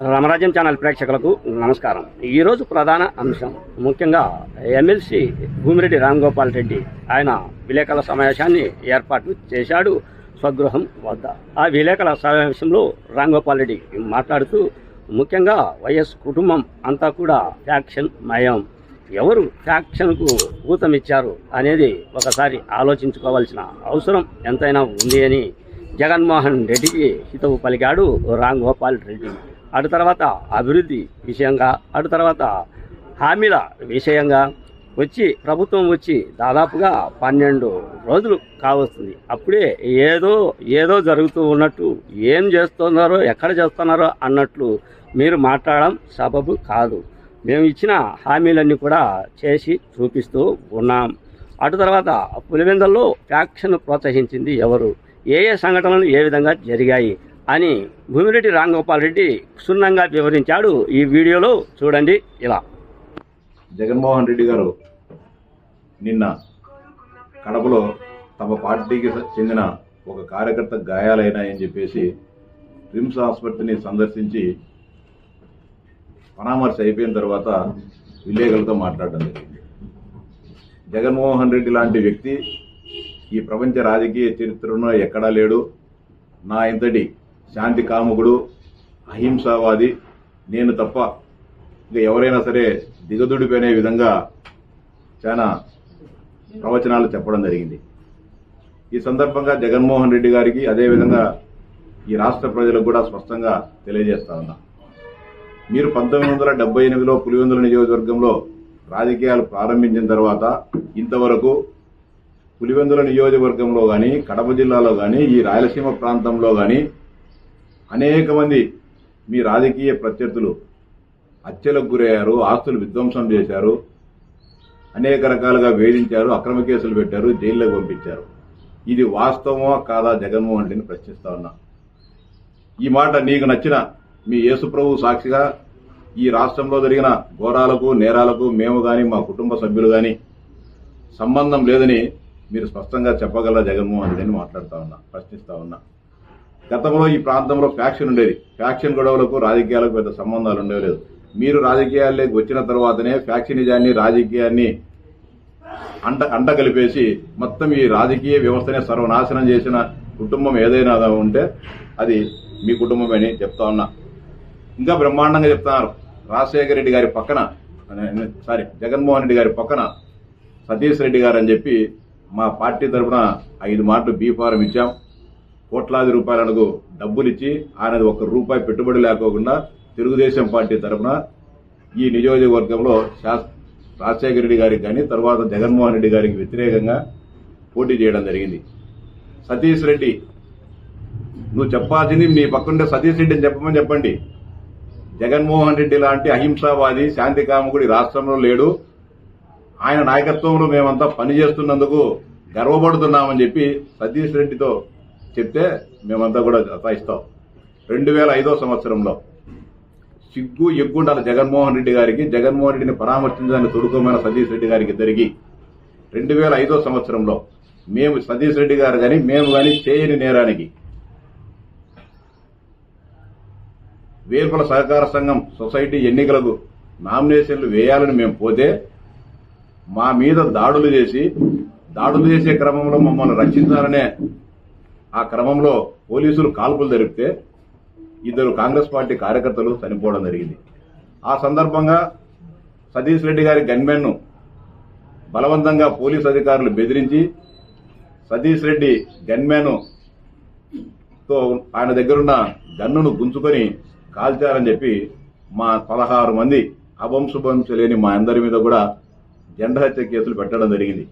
రామరాజ్యం channel ప్రేక్షకులకు నమస్కారం. ఈరోజు ప్రధాన అంశం ముఖ్యంగా ఎమ్మెల్సీ భూమిరెడ్డి రామ్ గోపాల్ రెడ్డి ఆయన విలేకరుల సమావేశాన్ని ఏర్పాటు చేశాడు స్వగృహం వద్ద. ఆ విలేకరుల సమావేశంలో రామ్ గోపాల్ రెడ్డి మాట్లాడుతూ ముఖ్యంగా వైఎస్ కుటుంబం అంతా కూడా ఫ్యాక్షన్ మయం. ఎవరు ఫ్యాక్షన్కు ఊతమిచ్చారు అనేది ఒకసారి ఆలోచించుకోవాల్సిన అవసరం ఎంతైనా ఉంది అని జగన్మోహన్ రెడ్డికి హితవు పలికాడు రామ్ గోపాల్ రెడ్డి. అటు తర్వాత అభివృద్ధి విషయంగా అటు తర్వాత హామీల విషయంగా వచ్చి ప్రభుత్వం వచ్చి దాదాపుగా పన్నెండు రోజులు కావస్తుంది. అప్పుడే ఏదో ఏదో జరుగుతూ ఉన్నట్టు ఏం చేస్తున్నారో ఎక్కడ చేస్తున్నారో అన్నట్లు మీరు మాట్లాడడం సబబు కాదు. మేము ఇచ్చిన హామీలన్నీ కూడా చేసి చూపిస్తూ ఉన్నాం. అటు తర్వాత పులివెందల్లో ఫ్యాక్షన్ ప్రోత్సహించింది ఎవరు? ఏ ఏ సంఘటనలు ఏ విధంగా జరిగాయి? అని భూమిరెడ్డి రాంగోపాల్ రెడ్డి క్షుణ్ణంగా వివరించాడు ఈ వీడియోలో. చూడండి ఇలా. జగన్మోహన్ రెడ్డి గారు నిన్న కడపలో తమ పార్టీకి చెందిన ఒక కార్యకర్త గాయాలైనాయని చెప్పేసి రిమ్స్ ఆసుపత్రిని సందర్శించి పరామర్శ అయిపోయిన తర్వాత విలేకరులతో మాట్లాడడం జరిగింది. జగన్మోహన్ రెడ్డి లాంటి వ్యక్తి ఈ ప్రపంచ రాజకీయ చరిత్రలో ఎక్కడా లేడు. నా ఇంతటి శాంతి కాముకుడు అహింసావాది నేను తప్ప ఇంకా ఎవరైనా సరే దిగదుడిపోయిన విధంగా చాలా ప్రవచనాలు చెప్పడం జరిగింది. ఈ సందర్భంగా జగన్మోహన్ రెడ్డి గారికి అదేవిధంగా ఈ రాష్ట్ర ప్రజలకు కూడా స్పష్టంగా తెలియజేస్తా ఉన్నా. మీరు పంతొమ్మిది వందల డెబ్బై ఎనిమిదిలో పులివెందుల నియోజకవర్గంలో రాజకీయాలు ప్రారంభించిన తర్వాత ఇంతవరకు పులివెందుల నియోజకవర్గంలో కానీ కడప జిల్లాలో కానీ ఈ రాయలసీమ ప్రాంతంలో కానీ అనేక మంది మీ రాజకీయ ప్రత్యర్థులు హత్యలకు గురయ్యారు ఆస్తులు విధ్వంసం చేశారు అనేక రకాలుగా వేధించారు అక్రమ కేసులు పెట్టారు జైల్లోకి పంపించారు. ఇది వాస్తవమా కాదా జగన్మోహన్ రెడ్డిని ప్రశ్నిస్తా ఉన్నా. ఈ మాట నీకు నచ్చిన మీ యేసుప్రభు సాక్షిగా ఈ రాష్ట్రంలో జరిగిన ఘోరాలకు నేరాలకు మేము కానీ మా కుటుంబ సభ్యులు కానీ సంబంధం లేదని మీరు స్పష్టంగా చెప్పగల జగన్మోహన్ రెడ్డిని మాట్లాడుతూ ఉన్నా ప్రశ్నిస్తా ఉన్నా. గతంలో ఈ ప్రాంతంలో ఫ్యాక్షన్ ఉండేది. ఫ్యాక్షన్ గొడవలకు రాజకీయాలకు పెద్ద సంబంధాలు ఉండేవి లేదు. మీరు రాజకీయాల్లోకి వచ్చిన తర్వాతనే ఫ్యాక్షనిజాన్ని రాజకీయాన్ని అంట అంట కలిపేసి మొత్తం ఈ రాజకీయ వ్యవస్థనే సర్వనాశనం చేసిన కుటుంబం ఏదైనా ఉంటే అది మీ కుటుంబమే అని చెప్తా ఉన్నా. ఇంకా బ్రహ్మాండంగా చెప్తున్నారు. రాజశేఖర రెడ్డి గారి పక్కన సారీ జగన్మోహన్ రెడ్డి గారి పక్కన సతీష్ రెడ్డి గారు అని చెప్పి మా పార్టీ తరఫున ఐదు మాటలు బీ ఫారం ఇచ్చాం. కోట్లాది రూపాయలకు డబ్బులిచ్చి ఆయన ఒక్క రూపాయి పెట్టుబడి లేకోకుండా తెలుగుదేశం పార్టీ తరఫున ఈ నియోజకవర్గంలో శాస్ రాజశేఖర రెడ్డి గారికి కానీ తర్వాత జగన్మోహన్ రెడ్డి గారికి వ్యతిరేకంగా పోటీ చేయడం జరిగింది. సతీష్ రెడ్డి నువ్వు చెప్పాల్సింది మీ పక్కనుండే సతీష్ రెడ్డిని చెప్పమని చెప్పండి. జగన్మోహన్ రెడ్డి లాంటి అహింసావాది శాంతి కాముకుడి రాష్ట్రంలో లేడు. ఆయన నాయకత్వంలో మేమంతా పనిచేస్తున్నందుకు గర్వపడుతున్నామని చెప్పి సతీష్ రెడ్డితో చెప్తే మేమంతా కూడా ఇస్తాం రెండు వేల ఐదో సంవత్సరంలో సిగ్గు ఎగ్గుండాలి జగన్మోహన్ రెడ్డి గారికి. జగన్మోహన్ రెడ్డిని పరామర్శించడానికి తొడుకోమైన సతీష్ రెడ్డి గారికి జరిగి రెండు వేల ఐదో సంవత్సరంలో మేము సతీష్ రెడ్డి గారు కానీ మేము కానీ చేయని నేరానికి వేల్పల సహకార సంఘం సొసైటీ ఎన్నికలకు నామినేషన్లు వేయాలని మేము పోతే మా మీద దాడులు చేసి దాడులు చేసే క్రమంలో మమ్మల్ని రక్షించాలనే ఆ క్రమంలో పోలీసులు కాల్పులు జరిపితే ఇద్దరు కాంగ్రెస్ పార్టీ కార్యకర్తలు చనిపోవడం జరిగింది. ఆ సందర్భంగా సతీష్ రెడ్డి గారి గన్మెన్ను బలవంతంగా పోలీస్ అధికారులు బెదిరించి సతీష్ రెడ్డి గన్మెన్తో ఆయన దగ్గరున్న గన్నును గుంజుకొని కాల్చారని చెప్పి మా పదహారు మంది అవంశుభంశ లేని మా అందరి మీద కూడా జెండా హత్య కేసులు పెట్టడం జరిగింది.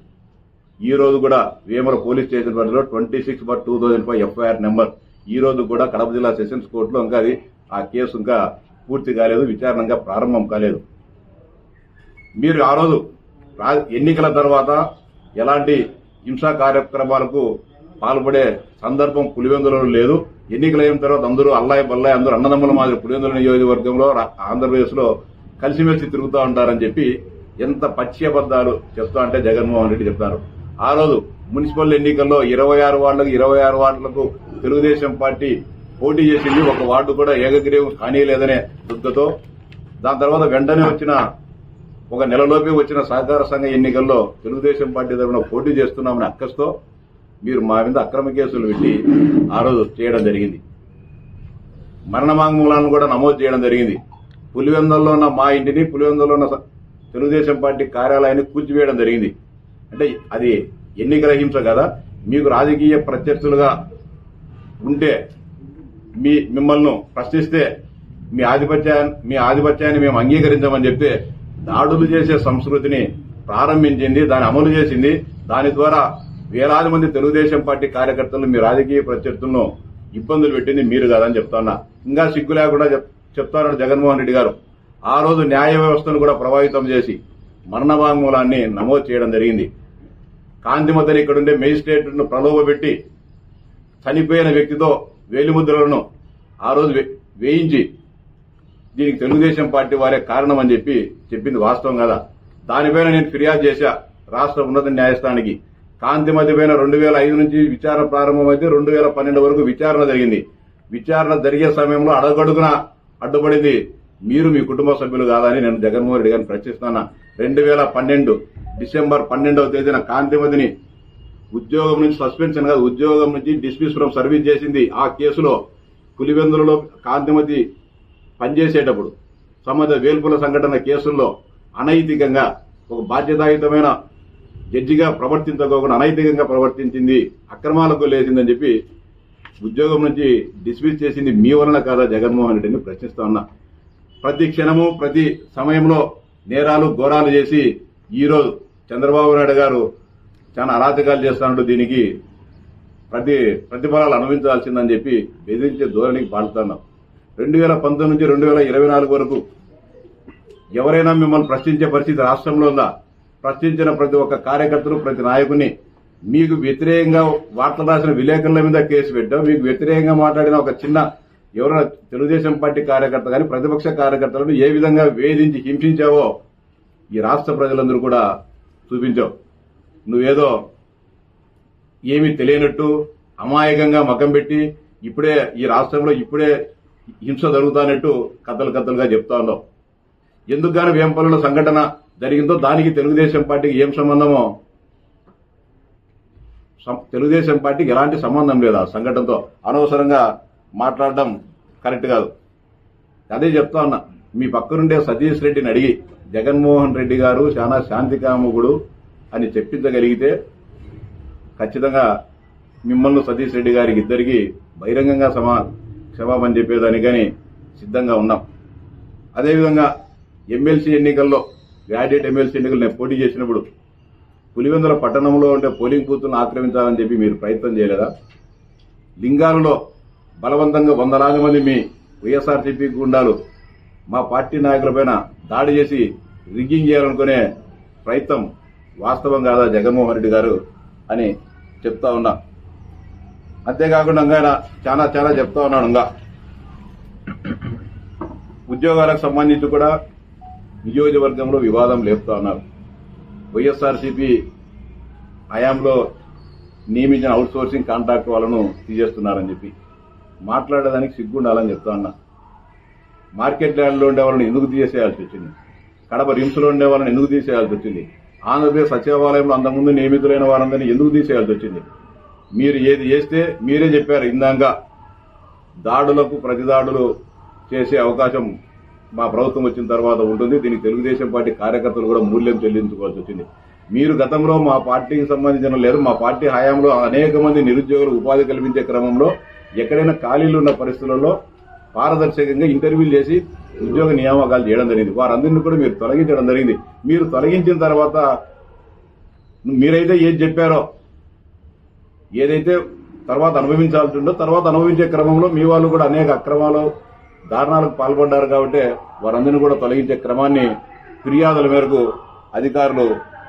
ఈ రోజు కూడా వేమల పోలీస్ స్టేషన్ పరిధిలో twenty six but two thousand five FIR number. ఈ రోజు కూడా కడప జిల్లా సెషన్స్ కోర్టులో ఇంకా అది ఆ కేసు ఇంకా పూర్తి కాలేదు విచారణగా ప్రారంభం కాలేదు. మీరు ఆ రోజు ఎన్నికల తర్వాత ఎలాంటి హింసా కార్యక్రమాలకు పాల్పడే సందర్భం పులివెందులలో లేదు. ఎన్నికలు అయిన తర్వాత అందరూ అల్లాయి బల్లాయి అందరూ అన్నదమ్ముల మాదిరి పులివెందుల నియోజకవర్గంలో ఆంధ్రప్రదేశ్లో కలిసిమెలిసి తిరుగుతూ ఉంటారని చెప్పి ఎంత పచ్చి అబద్దాలు చెప్తా అంటే జగన్మోహన్ రెడ్డి చెప్తారు ఆ రోజు మున్సిపల్ ఎన్నికల్లో ఇరవై ఆరు వార్డులకు ఇరవై ఆరు వార్డులకు తెలుగుదేశం పార్టీ పోటీ చేసింది. ఒక వార్డు కూడా ఏకగ్రీవం కానీయలేదనే దుద్దతో దాని తర్వాత వెంటనే వచ్చిన ఒక నెలలోపే వచ్చిన సహకార సంఘ ఎన్నికల్లో తెలుగుదేశం పార్టీ తరఫున పోటీ చేస్తున్నామని అక్కస్తో మీరు మా మీద అక్రమ కేసులు పెట్టి ఆ రోజు చేయడం జరిగింది. మరణమాంగములను కూడా నమోదు చేయడం జరిగింది. పులివెందల్లో ఉన్న మా ఇంటిని పులివెందల్లో ఉన్న స- తెలుగుదేశం పార్టీ కార్యాలయాన్ని కూల్చివేయడం జరిగింది. అంటే అది ఎన్నికల హింస కదా? మీకు రాజకీయ ప్రత్యర్థులుగా ఉంటే మీ మిమ్మల్ని ప్రశ్నిస్తే మీ ఆధిపత్యాన్ని మీ ఆధిపత్యాన్ని మేము అంగీకరించమని చెప్తే దాడులు చేసే సంస్కృతిని ప్రారంభించింది దాన్ని అమలు చేసింది. దాని ద్వారా వేలాది మంది తెలుగుదేశం పార్టీ కార్యకర్తలు మీ రాజకీయ ప్రత్యర్థులను ఇబ్బందులు పెట్టింది మీరు కాదని చెప్తున్నా ఇంకా సిగ్గు లేకుండా చెప్తారని చెప్తారు జగన్మోహన్ రెడ్డి గారు. ఆ రోజు న్యాయ వ్యవస్థను కూడా ప్రభావితం చేసి మరణ వాంగ్మూలాన్ని నమోదు చేయడం జరిగింది. కాంతిమతని ఇక్కడుండే మేజిస్ట్రేట్ను ప్రలోభపెట్టి చనిపోయిన వ్యక్తితో వేలిముద్రలను ఆ రోజు వే- వేయించి దీనికి తెలుగుదేశం పార్టీ వారే కారణం అని చెప్పి చెప్పింది వాస్తవం కదా? దానిపైన నేను ఫిర్యాదు చేశా. రాష్ట్ర ఉన్నత న్యాయస్థానానికి. కాంతిమతి పైన రెండు వేల ఐదు నుంచి విచారణ ప్రారంభమైతే రెండు వేల పన్నెండు వరకు విచారణ జరిగింది. విచారణ జరిగే సమయంలో అడగడుగున అడ్డుపడింది. మీరు మీ కుటుంబ సభ్యులు కాదని నేను జగన్మోహన్ రెడ్డి గారిని ప్రశ్నిస్తున్నా రెండు వేల పన్నెండు డిసెంబర్ పన్నెండవ తేదీన కాంతిమతిని ఉద్యోగం నుంచి సస్పెన్షన్ కాదు ఉద్యోగం నుంచి డిస్మిస్ ఫ్రమ్ సర్వీస్ చేసింది ఆ కేసులో పులివెందులలో కాంతిమతి పనిచేసేటప్పుడు సంబంధ వేల్పుల సంఘటన కేసుల్లో అనైతికంగా ఒక బాధ్యతాయుతమైన జడ్జిగా ప్రవర్తించకోకుండా అనైతికంగా ప్రవర్తించింది అక్రమాలకు లేచిందని చెప్పి ఉద్యోగం నుంచి డిస్మిస్ చేసింది మీ వలన కాదా జగన్మోహన్ రెడ్డిని ప్రశ్నిస్తా ఉన్నా. ప్రతి క్షణము ప్రతి సమయంలో నేరాలు ఘోరాలు చేసి ఈరోజు చంద్రబాబు నాయుడు గారు చాలా అరాచకాలు చేస్తున్నట్టు దీనికి ప్రతి ప్రతిఫలాలు అనుభవించాల్సిందని చెప్పి బెదిరించే ధోరణికి పాడుతున్నాం రెండు వేల పంతొమ్మిది నుంచి రెండు వేల ఇరవై నాలుగు వరకు ఎవరైనా మిమ్మల్ని ప్రశ్నించే పరిస్థితి రాష్ట్రంలో ఉందా? ప్రశ్నించిన ప్రతి ఒక్క కార్యకర్తలు ప్రతి నాయకుని మీకు వ్యతిరేకంగా వార్తలు రాసిన విలేకరుల మీద కేసు పెట్టాం మీకు వ్యతిరేకంగా మాట్లాడిన ఒక చిన్న ఎవరైనా తెలుగుదేశం పార్టీ కార్యకర్త కానీ ప్రతిపక్ష కార్యకర్తలను ఏ విధంగా వేధించి హింసించావో ఈ రాష్ట్ర ప్రజలందరూ కూడా చూపించావు. నువ్వేదో ఏమీ తెలియనట్టు అమాయకంగా మకం పెట్టి ఇప్పుడే ఈ రాష్ట్రంలో ఇప్పుడే హింస జరుగుతానట్టు కథలు కథలుగా చెప్తా ఉన్నావు. ఎందుకు గాను వేంపల్లిలో సంఘటన జరిగిందో దానికి తెలుగుదేశం పార్టీకి ఏం సంబంధమో? సం- తెలుగుదేశం పార్టీకి ఎలాంటి సంబంధం లేదు ఆ సంఘటనతో. అనవసరంగా మాట్లాడడం కరెక్ట్ కాదు. అదే చెప్తా ఉన్నా మీ పక్కనుండే సతీష్ రెడ్డిని అడిగి జగన్మోహన్ రెడ్డి గారు చాలా శాంతికాముకుడు అని చెప్పించగలిగితే ఖచ్చితంగా మిమ్మల్ని సతీష్ రెడ్డి గారికి ఇద్దరికి బహిరంగంగా సమా క్షమాపణ కానీ సిద్ధంగా ఉన్నాం. అదేవిధంగా ఎమ్మెల్సీ ఎన్నికల్లో గ్రాడ్యుయేట్ ఎమ్మెల్సీ ఎన్నికలు నేను పోటీ చేసినప్పుడు పులివెందుల పట్టణంలో ఉండే పోలింగ్ బూత్లను ఆక్రమించాలని చెప్పి మీరు ప్రయత్నం చేయలేదా? లింగాలలో బలవంతంగా వందలాది మంది మీ వైఎస్ఆర్సీపీ గుండాలు మా పార్టీ నాయకులపైన దాడి చేసి రిగ్గింగ్ చేయాలనుకునే ప్రయత్నం వాస్తవం కాదా జగన్మోహన్ రెడ్డి గారు అని చెప్తా ఉన్నా. అంతేకాకుండా ఆయన చాలా చాలా చెప్తా ఉన్నాడు ఇంకా. ఉద్యోగాలకు సంబంధించి కూడా నియోజకవర్గంలో వివాదం లేపుతా ఉన్నారు. వైఎస్ఆర్సీపీ హయాంలో నియమించిన అవుట్ సోర్సింగ్ కాంట్రాక్ట్ వాళ్ళను తీసేస్తున్నారని చెప్పి. మాట్లాడేదానికి సిగ్గుండాలని చెప్తా ఉన్నా మార్కెట్ ల్యాండ్లో ఉండే వాళ్ళని ఎందుకు తీసేయాల్సి వచ్చింది? కడప రిమ్స్లో ఉండే వాళ్ళని ఎందుకు తీసేయాల్సి వచ్చింది? ఆంధ్రప్రదేశ్ సచివాలయంలో అంతకుముందు నియమితులైన వారందరినీ ఎందుకు తీసేయాల్సి వచ్చింది? మీరు ఏది చేస్తే మీరే చెప్పారు ఇందాక. దాడులకు ప్రతిదాడులు చేసే అవకాశం మా ప్రభుత్వం వచ్చిన తర్వాత ఉంటుంది. దీనికి తెలుగుదేశం పార్టీ కార్యకర్తలు కూడా మూల్యం చెల్లించుకోవాల్సి వచ్చింది. మీరు గతంలో మా పార్టీకి సంబంధించిన లేదు మా పార్టీ హయాంలో అనేక మంది నిరుద్యోగులు ఉపాధి కల్పించే క్రమంలో ఎక్కడైనా ఖాళీలు ఉన్న పరిస్థితులలో పారదర్శకంగా ఇంటర్వ్యూలు చేసి ఉద్యోగ నియామకాలు చేయడం జరిగింది. వారందరినీ కూడా మీరు తొలగించడం జరిగింది. మీరు తొలగించిన తర్వాత మీరైతే ఏది చెప్పారో ఏదైతే తర్వాత అనుభవించాల్సి ఉందో తర్వాత అనుభవించే క్రమంలో మీ వాళ్ళు కూడా అనేక అక్రమాలు దారుణాలకు పాల్పడ్డారు కాబట్టి వారందరినీ కూడా తొలగించే క్రమాన్ని ఫిర్యాదుల మేరకు అధికారులు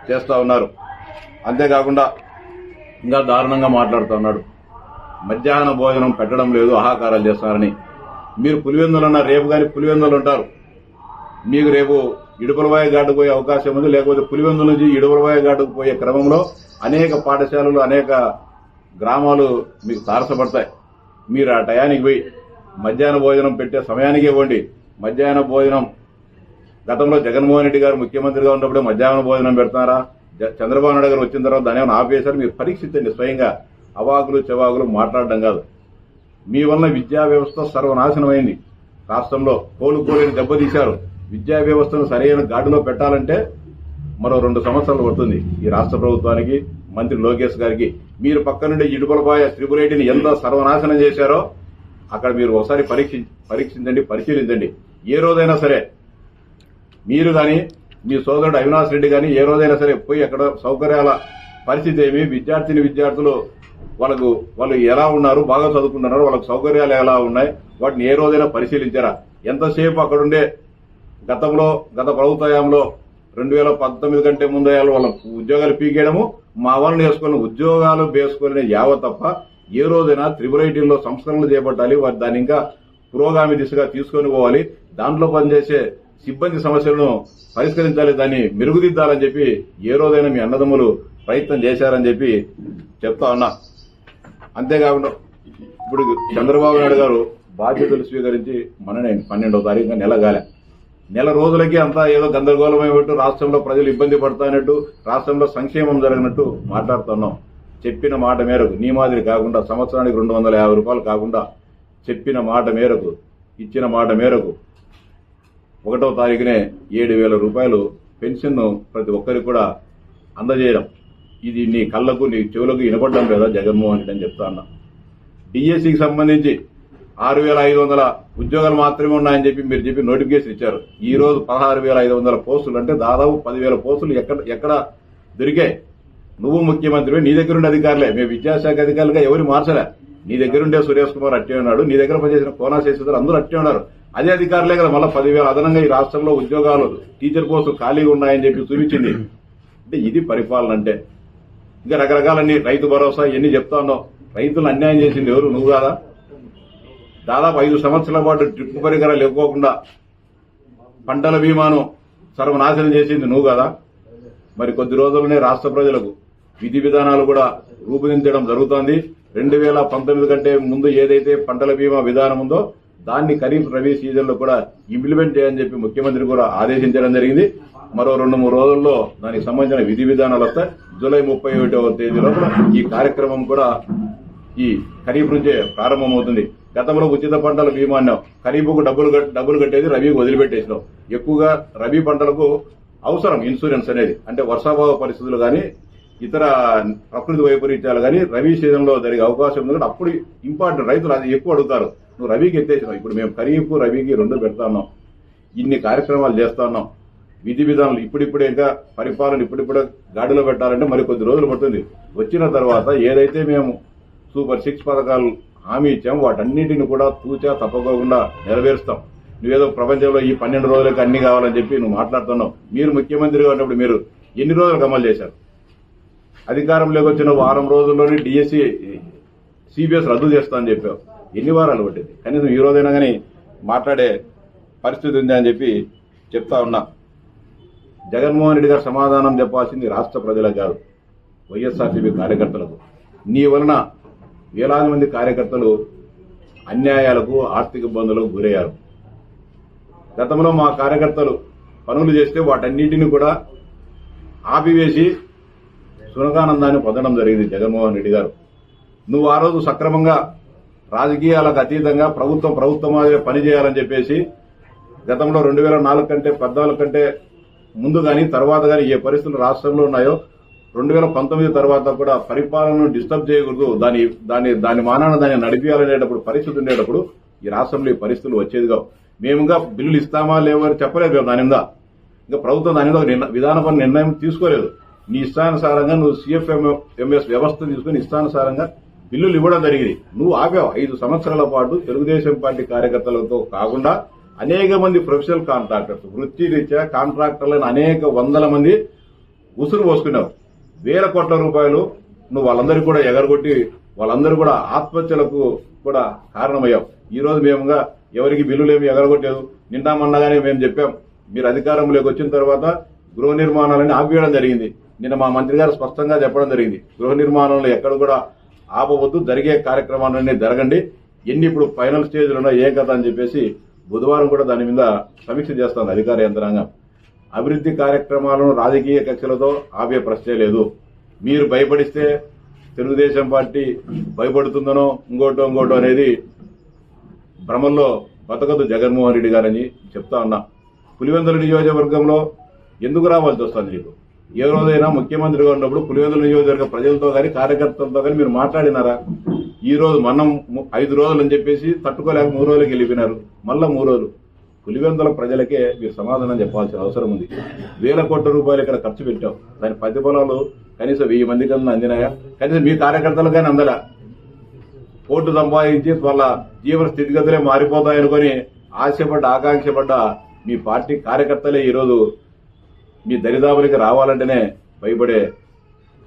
చేస్తా ఉన్నారు. అంతేకాకుండా ఇంకా దారుణంగా మాట్లాడుతూ ఉన్నాడు. మధ్యాహ్న భోజనం పెట్టడం లేదు ఆహాకారాలు చేస్తారని మీరు పులివెందులన్న రేపు కానీ పులివెందులు ఉంటారు మీకు రేపు ఇడుపులవాయ ఘాటుకు పోయే అవకాశం ఉంది. లేకపోతే పులివెందుల నుంచి ఇడుపులవాయ ఘాటుకు పోయే క్రమంలో అనేక పాఠశాలలు అనేక గ్రామాలు మీకు తారసపడతాయి. మీరు ఆ టయానికి పోయి మధ్యాహ్న భోజనం పెట్టే సమయానికి ఇవ్వండి మధ్యాహ్న భోజనం గతంలో జగన్మోహన్ రెడ్డి గారు ముఖ్యమంత్రిగా ఉన్నప్పుడు మధ్యాహ్న భోజనం పెడుతున్నారా? చంద్రబాబు నాయుడు గారు వచ్చిన తర్వాత దాని ఏమైనా ఆపేశారు? మీరు పరీక్షించండి స్వయంగా. అవాకులు చెవాకులు మాట్లాడడం కాదు. మీ వల్ల విద్యా వ్యవస్థ సర్వనాశనమైంది. రాష్ట్రంలో కోలుకోలేని దెబ్బతీశారు విద్యా వ్యవస్థను సరైన గాడిలో పెట్టాలంటే మరో రెండు సంవత్సరాలు పడుతుంది. ఈ రాష్ట్ర ప్రభుత్వానికి మంత్రి లోకేష్ గారికి మీరు పక్క నుండి ఇడుపలపాయ త్రిపురేటిని ఎంత సర్వనాశనం చేశారో అక్కడ మీరు ఒకసారి పరీక్ష పరీక్షించండి పరిశీలించండి. ఏ రోజైనా సరే మీరు కానీ మీ సోదరుడు అవినాష్ రెడ్డి కానీ ఏ రోజైనా సరే పోయి అక్కడ సౌకర్యాల పరిస్థితి ఏమి? విద్యార్థిని విద్యార్థులు వాళ్ళకు వాళ్ళు ఎలా ఉన్నారు బాగా చదువుకుంటున్నారు వాళ్ళకి సౌకర్యాలు ఎలా ఉన్నాయి వాటిని ఏ రోజైనా పరిశీలించారా? ఎంతసేపు అక్కడుండే గతంలో గత ప్రభుత్వంలో రెండు వేల పంతొమ్మిది కంటే ముందు వాళ్ళ ఉద్యోగాలు పీకేయడము మా వాళ్ళని వేసుకుని ఉద్యోగాలు వేసుకునే యావ తప్ప ఏ రోజైనా త్రిపుర ఐటీల్లో సంస్కరణలు చేపట్టాలి వారి దాన్ని ఇంకా పురోగామి దిశగా తీసుకొని పోవాలి దాంట్లో పనిచేసే సిబ్బంది సమస్యలను పరిష్కరించాలి దాన్ని మెరుగుదిద్దాలని చెప్పి ఏ రోజైనా మీ అన్నదమ్ములు ప్రయత్నం చేశారని చెప్పి చెప్తా ఉన్నా. అంతేకాకుండా ఇప్పుడు చంద్రబాబు నాయుడు గారు బాధ్యతలు స్వీకరించి మననే పన్నెండవ తారీఖున నెల గాలే నెల రోజులకి అంతా ఏదో గందరగోళమైనట్టు రాష్ట్రంలో ప్రజలు ఇబ్బంది పడతానట్టు రాష్ట్రంలో సంక్షేమం జరిగినట్టు మాట్లాడుతున్నాం. చెప్పిన మాట మేరకు నీ మాదిరి కాకుండా సంవత్సరానికి రెండు వందల యాభై రూపాయలు కాకుండా చెప్పిన మాట మేరకు ఇచ్చిన మాట మేరకు ఒకటో తారీఖునే ఏడు వేల రూపాయలు పెన్షన్ ప్రతి ఒక్కరికి కూడా అందజేయడం. ఇది నీ కళ్ళకు నీ చెవులకు వినపడడం లేదా జగన్మోహన్ రెడ్డి అని చెప్తా అన్నా. డిఎస్సికి సంబంధించి ఆరు వేల ఐదు వందల ఉద్యోగాలు మాత్రమే ఉన్నాయని చెప్పి మీరు చెప్పి నోటిఫికేషన్ ఇచ్చారు. ఈ రోజు పదహారు వేల ఐదు వందల పోస్టులు అంటే దాదాపు పదివేల పోస్టులు ఎక్కడ ఎక్కడ దొరికాయి? నువ్వు ముఖ్యమంత్రివే నీ దగ్గర ఉండే అధికారులే. మేము విద్యాశాఖ అధికారులుగా ఎవరు మార్చలే. నీ దగ్గర ఉండే సురేష్ కుమార్ అట్టే ఉన్నాడు. నీ దగ్గర పనిచేసిన కోనా శశిధర్ అందరూ అట్టే ఉన్నారు. అదే అధికారులే కదా మళ్ళీ పదివేల అదనంగా ఈ రాష్ట్రంలో ఉద్యోగాలు టీచర్ పోస్టులు ఖాళీగా ఉన్నాయని చెప్పి చూపించింది అంటే ఇది పరిపాలన అంటే ఇంకా రకరకాలన్నీ రైతు భరోసా ఇవన్నీ చెప్తా ఉన్నావు? రైతులు అన్యాయం చేసింది ఎవరు? నువ్వు కాదా? దాదాపు ఐదు సంవత్సరాల పాటు డ్రిప్ పరికరాలు ఇవ్వకుండా పంటల బీమాను సర్వనాశనం చేసింది నువ్వు కదా? మరి కొద్ది రోజుల్లోనే రాష్ట్ర ప్రజలకు విధి విధానాలు కూడా రూపొందించడం జరుగుతోంది. రెండు వేల పంతొమ్మిది కంటే ముందు ఏదైతే పంటల బీమా విధానం ఉందో దాన్ని ఖరీఫ్ రబీ సీజన్లో కూడా ఇంప్లిమెంట్ చేయని చెప్పి ముఖ్యమంత్రి కూడా ఆదేశించడం జరిగింది. మరో రెండు మూడు రోజుల్లో దానికి సంబంధించిన విధి విధానాలు వస్తాయి. జూలై ముప్పై ఒకటవ తేదీలో కూడా ఈ కార్యక్రమం కూడా ఈ ఖరీఫ్ నుంచే ప్రారంభమవుతుంది. గతంలో ఉచిత పంటల బీమా అన్నాం. ఖరీఫ్కు డబ్బులు డబ్బులు కట్టేది రబీకి వదిలిపెట్టేసినాం. ఎక్కువగా రబీ పంటలకు అవసరం ఇన్సూరెన్స్ అనేది. అంటే వర్షాభావ పరిస్థితులు కానీ ఇతర ప్రకృతి వైపరీత్యాలు కానీ రబీ సీజన్లో జరిగే అవకాశం ఉంది అప్పుడు ఇంపార్టెంట్ రైతులు అది ఎక్కువ అడుగుతారు. నువ్వు రవికి ఎత్తేసినావు. ఇప్పుడు మేము ఖరీఫ్ రవికి రెండు పెడతా ఉన్నాం. ఇన్ని కార్యక్రమాలు చేస్తా ఉన్నాం. విధి విధానాలు ఇప్పుడిప్పుడే ఇంకా పరిపాలన ఇప్పుడిప్పుడే గాడిలో పెట్టాలంటే మరి కొద్ది రోజులు పడుతుంది. వచ్చిన తర్వాత ఏదైతే మేము సూపర్ సిక్స్ పథకాలు హామీ ఇచ్చాము వాటన్నిటిని కూడా తూచా తప్పకోకుండా నెరవేరుస్తాం. నువ్వేదో ప్రపంచంలో ఈ పన్నెండు రోజులకు అన్ని కావాలని చెప్పి నువ్వు మాట్లాడుతున్నావు. మీరు ముఖ్యమంత్రిగా ఉన్నప్పుడు మీరు ఎన్ని రోజులకు అమలు చేశారు? అధికారంలోకి వచ్చిన వారం రోజుల్లోనే డిఎస్సి సిబిఎస్ రద్దు చేస్తా అని చెప్పావు. ఎన్ని వారాలు పట్టింది? కనీసం ఈ రోజైనా కానీ మాట్లాడే పరిస్థితి ఉంది అని చెప్పి చెప్తా ఉన్నా. జగన్మోహన్ రెడ్డి గారు సమాధానం చెప్పాల్సింది రాష్ట్ర ప్రజలకు కాదు వైఎస్ఆర్సీపీ కార్యకర్తలకు. నీ వలన వేలాది మంది కార్యకర్తలు అన్యాయాలకు ఆర్థిక ఇబ్బందులకు గురయ్యారు. గతంలో మా కార్యకర్తలు పనులు చేస్తే వాటన్నిటిని కూడా ఆపివేసి సునకానందాన్ని పొందడం జరిగింది జగన్మోహన్ రెడ్డి గారు. నువ్వు ఆ రోజు సక్రమంగా రాజకీయాలకు అతీతంగా ప్రభుత్వం ప్రభుత్వం పనిచేయాలని చెప్పేసి గతంలో రెండు వేల నాలుగు కంటే పద్నాలుగు కంటే ముందు కానీ తర్వాత కానీ ఏ పరిస్థితులు రాష్ట్రంలో ఉన్నాయో రెండు వేల పంతొమ్మిది తర్వాత కూడా పరిపాలనను డిస్టర్బ్ చేయకూడదు. దాని దాని దాని మానాన దాన్ని నడిపించాలనేటప్పుడు పరిస్థితి ఉండేటప్పుడు ఈ రాష్ట్రంలో ఈ పరిస్థితులు వచ్చేదిగా మేము ఇంకా బిల్లులు ఇస్తామా లేవో అని చెప్పలేదు మేము దాని మీద. ఇంకా ప్రభుత్వం దాని మీద నిర్ణ- విధానపరమైన నిర్ణయం తీసుకోలేదు. నీ ఇష్టానుసారంగా నువ్వు సిఎఫ్ఎంఎస్ వ్యవస్థ తీసుకుని ఇష్టానుసారంగా బిల్లులు ఇవ్వడం జరిగింది. నువ్వు ఆపావు ఐదు సంవత్సరాల పాటు తెలుగుదేశం పార్టీ కార్యకర్తలతో కాకుండా అనేక మంది ప్రొఫెషనల్ కాంట్రాక్టర్స్ వృత్తిరీత్యా కాంట్రాక్టర్లను అనేక వందల మంది ఉసురు పోసుకున్నావు వేల కోట్ల రూపాయలు నువ్వు వాళ్ళందరికీ కూడా ఎగరగొట్టి వాళ్ళందరూ కూడా ఆత్మహత్యలకు కూడా కారణమయ్యావు. ఈ రోజు మేముగా ఎవరికి బిల్లులేమి ఎగరగొట్టలేదు. నిన్న మొన్నగానే మేము చెప్పాం. మీరు అధికారంలోకి వచ్చిన తర్వాత గృహ నిర్మాణాలని ఆపేయడం జరిగింది. నిన్న మా మంత్రి గారు స్పష్టంగా చెప్పడం జరిగింది. గృహ నిర్మాణంలో ఎక్కడ కూడా ఆపవద్దు జరిగే కార్యక్రమాలన్నీ జరగండి. ఎన్ని ఇప్పుడు ఫైనల్ స్టేజ్లో ఉన్నా ఏం కథ అని చెప్పేసి బుధవారం కూడా దాని మీద సమీక్ష చేస్తుంది అధికార యంత్రాంగం. అభివృద్ధి కార్యక్రమాలను రాజకీయ కక్షలతో ఆపే ప్రశ్నే లేదు. మీరు భయపడిస్తే తెలుగుదేశం పార్టీ భయపడుతుందనో ఇంకోటో ఇంకోటో అనేది భ్రమంలో బతకదు జగన్మోహన్ రెడ్డి గారని చెప్తా ఉన్నా. పులివెందుల నియోజకవర్గంలో ఎందుకు రావాల్సి వస్తుంది నీకు? ఏ రోజైనా ముఖ్యమంత్రిగా ఉన్నప్పుడు పులివెందుల నియోజకవర్గ ప్రజలతో కానీ కార్యకర్తలతో కానీ మీరు మాట్లాడినారా? ఈ రోజు మనం ఐదు రోజులు అని చెప్పేసి తట్టుకోలేక మూడు రోజులకి వెళ్ళిపోయినారు. మళ్ళా మూడు రోజులు. పులివెందుల ప్రజలకే మీరు సమాధానం చెప్పాల్సిన అవసరం ఉంది. వేల కోట్ల రూపాయలు ఇక్కడ ఖర్చు పెట్టాం. దాని ప్రతిఫలాలు కనీసం వెయ్యి మంది కన్నా అందినాయా? కనీసం మీ కార్యకర్తలు కానీ అందరా కోర్టు సంపాదించి వాళ్ళ జీవన స్థితిగతులే మారిపోతాయనుకొని ఆశపడ్డ ఆకాంక్షపడ్డ మీ పార్టీ కార్యకర్తలే ఈరోజు మీ దరిదాపులకి రావాలంటేనే భయపడే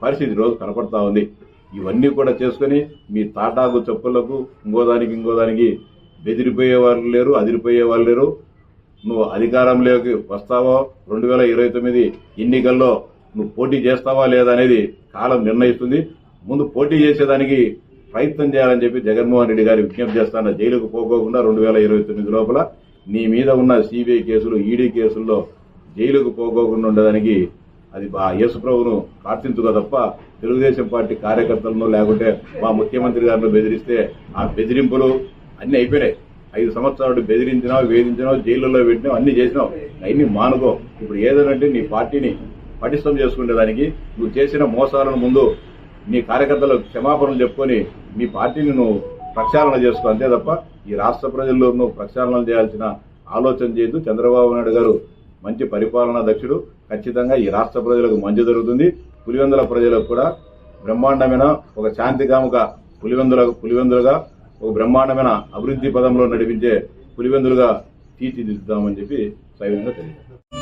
పరిస్థితి రోజు కనపడతా ఉంది. ఇవన్నీ కూడా చేసుకొని మీ తాటాకు చెప్పులకు ఇంకోదానికి ఇంకోదానికి బెదిరిపోయే వాళ్ళు లేరు అదిరిపోయే వాళ్ళు లేరు. నువ్వు అధికారంలోకి వస్తావో రెండు వేల ఇరవై తొమ్మిది ఎన్నికల్లో నువ్వు పోటీ చేస్తావా లేదా అనేది కాలం నిర్ణయిస్తుంది. ముందు పోటీ చేసేదానికి ప్రయత్నం చేయాలని చెప్పి జగన్మోహన్ రెడ్డి గారి విజ్ఞప్తి చేస్తాను జైలుకు పోకోకుండా రెండు వేల ఇరవై తొమ్మిది లోపల నీ మీద ఉన్న సిబిఐ కేసులు ఈడీ కేసుల్లో జైలుకు పోకోకుండా ఉండడానికి అది ఆ యేసుప్రభును ప్రార్థించుగా తప్ప తెలుగుదేశం పార్టీ కార్యకర్తలను లేకుంటే మా ముఖ్యమంత్రి గారిని బెదిరిస్తే ఆ బెదిరింపులు అన్ని అయిపోయినాయి. ఐదు సంవత్సరాలు బెదిరించినావు వేధించినావు జైలులో పెట్టినావు అన్ని చేసినావు. అవన్నీ మానుకో. ఇప్పుడు ఏదనంటే నీ పార్టీని పటిష్టం చేసుకునే దానికి నువ్వు చేసిన మోసాలను ముందు నీ కార్యకర్తలకు క్షమాపణలు చెప్పుకొని మీ పార్టీని నువ్వు ప్రక్షాళన చేసుకో. అంతే తప్ప ఈ రాష్ట్ర ప్రజల్లో నువ్వు ప్రక్షాళన చేయాల్సిన ఆలోచన చేయదు చంద్రబాబు నాయుడు గారు మంచి పరిపాలనా దక్షుడు. ఖచ్చితంగా ఈ రాష్ట్ర ప్రజలకు మంచి జరుగుతుంది. పులివెందుల ప్రజలకు కూడా బ్రహ్మాండమైన ఒక శాంతికాముక పులివెందుల పులివెందులుగా ఒక బ్రహ్మాండమైన అభివృద్ధి పదంలో నడిపించే పులివెందులుగా తీర్చిదిద్దుతామని చెప్పి సైవంగా తెలియదు